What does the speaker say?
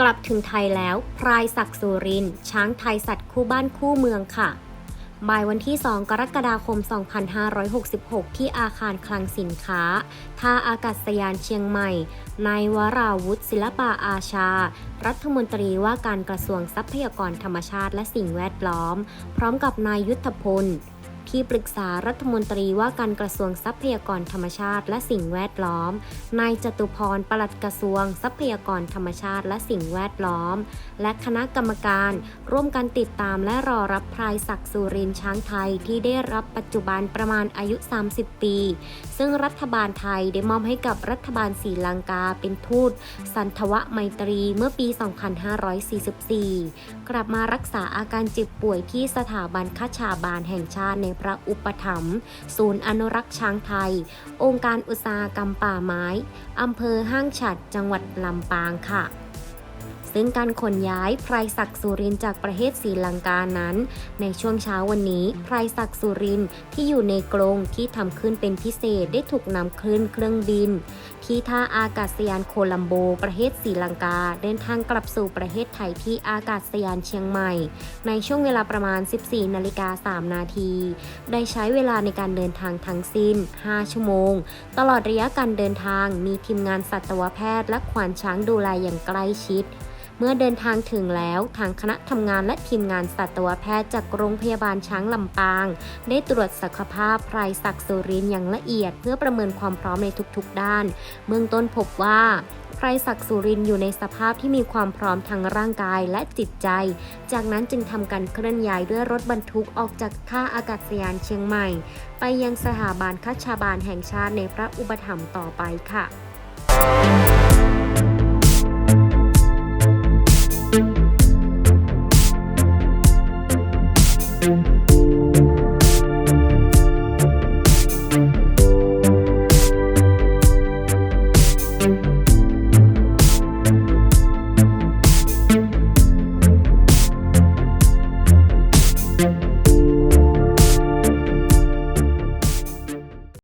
กลับถึงไทยแล้ว พรายศักสุริน ช้างไทยสัตว์คู่บ้านคู่เมืองค่ะ บ่ายวันที่ 2 กรกฎาคม 2566 ที่อาคารคลังสินค้า ท่าอากาศยานเชียงใหม่ นายวราวุฒิศิลปะอาชา รัฐมนตรีว่าการกระทรวงทรัพยากรธรรมชาติและสิ่งแวดล้อม พร้อมกับนายยุทธพล ที่ปรึกษารัฐมนตรีว่าการกระทรวงทรัพยากรธรรมชาติและสิ่งแวดล้อม นายจตุพรปลัดกระทรวง ทรัพยากรธรรมชาติและสิ่งแวดล้อม และคณะกรรมการ ร่วมกันติดตามและรอรับพลายศักดิ์สุรินช้างไทยที่ได้รับปัจจุบันประมาณอายุ 30 ปี ซึ่งรัฐบาลไทยได้มอบให้กับรัฐบาลศรีลังกาเป็นทูต สันทวไมตรีเมื่อปี 2544 กลับมารักษาอาการเจ็บป่วยที่สถาบันคชาบาลแห่งชาติในพระอุปถัมภ์ศูนย์อนุรักษ์ช้างไทย องค์การอุตสาหกรรมป่าไม้อำเภอห้างฉัดจังหวัดลำปางค่ะ ซึ่งการขนย้ายไพรศักดิ์สุรินจากประเทศศรีลังกานั้น ในช่วงเช้าวันนี้ไพรศักดิ์สุรินที่อยู่ในกรงที่ทำขึ้นเป็นพิเศษได้ถูกนำขึ้นเครื่องบิน ที่ท่าอากาศยานโคลัมโบ ประเทศศรีลังกา เดินทางกลับสู่ประเทศไทยที่อากาศยานเชียงใหม่ ในช่วงเวลาประมาณ 14นาฬิกา3นาทีได้ใช้เวลาในการเดินทางทั้งสิ้น 5 ชั่วโมง ตลอดระยะการเดินทางมีทีมงานสัตวแพทย์และขวานช้างดูแลอย่างใกล้ชิด เมื่อเดินทางถึงแล้วทางคณะทำงานและทีมงานสัตวแพทย์จากโรงพยาบาลช้างลำปาง ได้ตรวจสุขภาพพรายศักดิ์สุรินอย่างละเอียด เพื่อประเมินความพร้อมในทุกๆ ด้าน เบื้องต้นพบว่าไพรศักดิ์สุรินอยู่ในสภาพที่มีความพร้อมทางร่างกายและจิตใจ จากนั้นจึงทำการเคลื่อนย้ายด้วยรถบรรทุกออกจากท่าอากาศยานเชียงใหม่ ไปยังสถาบันคัชาบาลแห่งชาติในพระอุปถัมภ์ต่อไปค่ะ